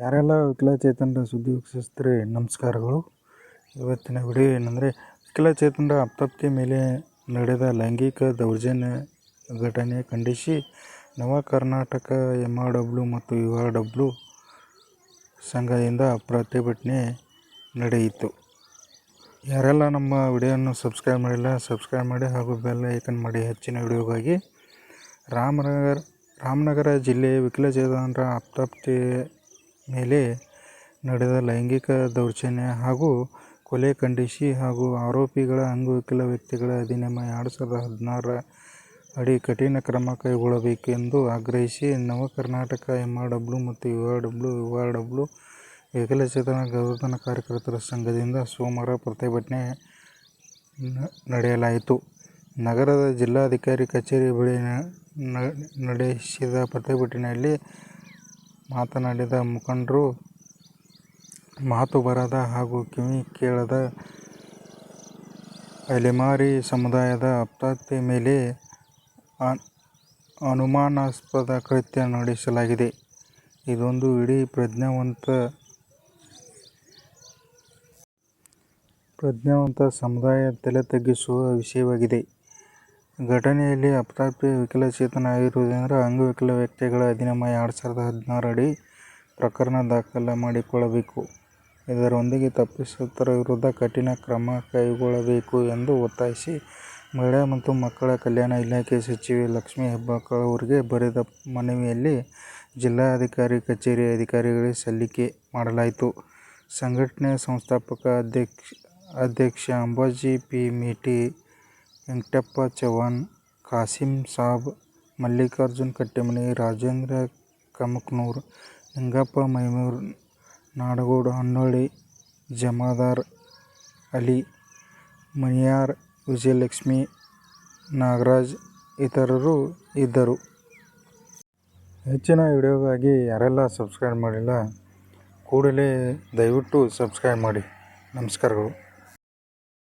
ಯಾರೆಲ್ಲ ವಿಕಲಚೇತನರ ಸುದ್ದಿ ವೀಕ್ಷಿಸ್ತಾರೆ, ನಮಸ್ಕಾರಗಳು. ಇವತ್ತಿನ ವಿಡಿಯೋ ಏನಂದರೆ ವಿಕಲಚೇತನರ ಅಪ್ತಪ್ತಿ ಮೇಲೆ ನಡೆದ ಲೈಂಗಿಕ ದೌರ್ಜನ್ಯ ಘಟನೆ ಖಂಡಿಸಿ, Nava Karnataka M R W ಮತ್ತು ಯು ಆರ್ ಡಬ್ಲ್ಯೂ ಸಂಘದಿಂದ ಪ್ರತಿಭಟನೆ ನಡೆಯಿತು. ಯಾರೆಲ್ಲ ನಮ್ಮ ವಿಡಿಯೋವನ್ನು ಸಬ್ಸ್ಕ್ರೈಬ್ ಮಾಡಿಲ್ಲ, ಸಬ್ಸ್ಕ್ರೈಬ್ ಮಾಡಿ ಹಾಗೂ ಬೆಲ್ ಐಕನ್ ಮಾಡಿ ಹೆಚ್ಚಿನ ವಿಡಿಯೋಗಾಗಿ ರಾಮನಗರ ರಾಮನಗರ ಜಿಲ್ಲೆಯ ವಿಕಲಚೇತನರ ಆಪ್ತಾಪ್ತಿ ಮೇಲೆ ನಡೆದ ಲೈಂಗಿಕ ದೌರ್ಜನ್ಯ ಹಾಗೂ ಕೊಲೆ ಖಂಡಿಸಿ ಹಾಗೂ ಆರೋಪಿಗಳ ಅಂಗವಿಕಲ ವ್ಯಕ್ತಿಗಳ ಅಧಿನಿಯಮ ಎರಡು ಸಾವಿರದ ಹದಿನಾರರ ಅಡಿ ಕಠಿಣ ಕ್ರಮ ಕೈಗೊಳ್ಳಬೇಕೆಂದು ಆಗ್ರಹಿಸಿ Nava Karnataka M R W ಮತ್ತು U R W U R W ವಿಕಲಚೇತನ ಗೌರವಧನ ಕಾರ್ಯಕರ್ತರ ಸಂಘದಿಂದ ಸೋಮವಾರ ಪ್ರತಿಭಟನೆ ನಡೆಯಲಾಯಿತು. ನಗರದ ಜಿಲ್ಲಾಧಿಕಾರಿ ಕಚೇರಿ ಬಳಿ ನಡೆಸಿದ ಪ್ರತಿಭಟನೆಯಲ್ಲಿ ಮಾತನಾಡಿದ ಮುಖಂಡರು ಮಾತು ಬರದ ಹಾಗೂ ಕಿವಿ ಕೇಳದ ಅಲೆಮಾರಿ ಸಮುದಾಯದ ಆಪ್ತಾಪ್ತಿ ಮೇಲೆ ಅನುಮಾನಾಸ್ಪದ ಕೃತ್ಯ ನಡೆಸಲಾಗಿದೆ. ಇದೊಂದು ಇಡೀ ಪ್ರಜ್ಞಾವಂತ ಪ್ರಜ್ಞಾವಂತ ಸಮುದಾಯ ತಲೆ ತಗ್ಗಿಸುವ ವಿಷಯವಾಗಿದೆ. ಘಟನೆಯಲ್ಲಿ ಅಪ್ರಾಪ್ತೆ ವಿಕಲಚೇತನ ಆಗಿರುವುದರಿಂದ ಅಂಗವಿಕಲ ವ್ಯಕ್ತಿಗಳ ಅಧಿನಿಯಮ ಎರಡು ಸಾವಿರದ ಹದಿನಾರು ಅಡಿ ಪ್ರಕರಣ ದಾಖಲು ಮಾಡಿಕೊಳ್ಳಬೇಕು. ಇದರೊಂದಿಗೆ ತಪ್ಪಿತಸ್ಥರ ವಿರುದ್ಧ ಕಠಿಣ ಕ್ರಮ ಕೈಗೊಳ್ಳಬೇಕು ಎಂದು ಒತ್ತಾಯಿಸಿ ಮಹಿಳಾ ಮತ್ತು ಮಕ್ಕಳ ಕಲ್ಯಾಣ ಇಲಾಖೆ ಸಚಿವೆ ಲಕ್ಷ್ಮೀ ಹೆಬ್ಬಾಳ್ಕರ್ ಅವರಿಗೆ ಬರೆದ ಮನವಿಯಲ್ಲಿ ಜಿಲ್ಲಾಧಿಕಾರಿ ಕಚೇರಿ ಅಧಿಕಾರಿಗಳಿಗೆ ಸಲ್ಲಿಕೆ ಮಾಡಲಾಯಿತು. ಸಂಘಟನೆಯ ಸಂಸ್ಥಾಪಕ ಅಧ್ಯಕ್ಷ ಅಂಬಾಜಿ ಪಿ. ಮೇಟಿ ವೆಂಕಟಪ್ಪ ಚವಾಣ್ ಖಾಸಿಂ ಸಾಬ್, ಮಲ್ಲಿಕಾರ್ಜುನ ಕಟ್ಟೆಮನಿ, ರಾಜೇಂದ್ರ ಕಮಕ್ನೂರ್, ನಿಂಗಪ್ಪ ಮೈಮೂರ್, ನಾಡಗೌಡ ಹೊನ್ನಳ್ಳಿ, ಜಮಾದಾರ್ ಅಲಿ, ಮನಿಯಾರ್, ವಿಜಯಲಕ್ಷ್ಮಿ, ನಾಗರಾಜ್ ಇತರರು ಇದ್ದರು. ಹೆಚ್ಚಿನ ವಿಡಿಯೋಗಾಗಿ ಯಾರೆಲ್ಲ ಸಬ್ಸ್ಕ್ರೈಬ್ ಮಾಡಿಲ್ಲ, ಕೂಡಲೇ ದಯವಿಟ್ಟು ಸಬ್ಸ್ಕ್ರೈಬ್ ಮಾಡಿ. ನಮಸ್ಕಾರಗಳು.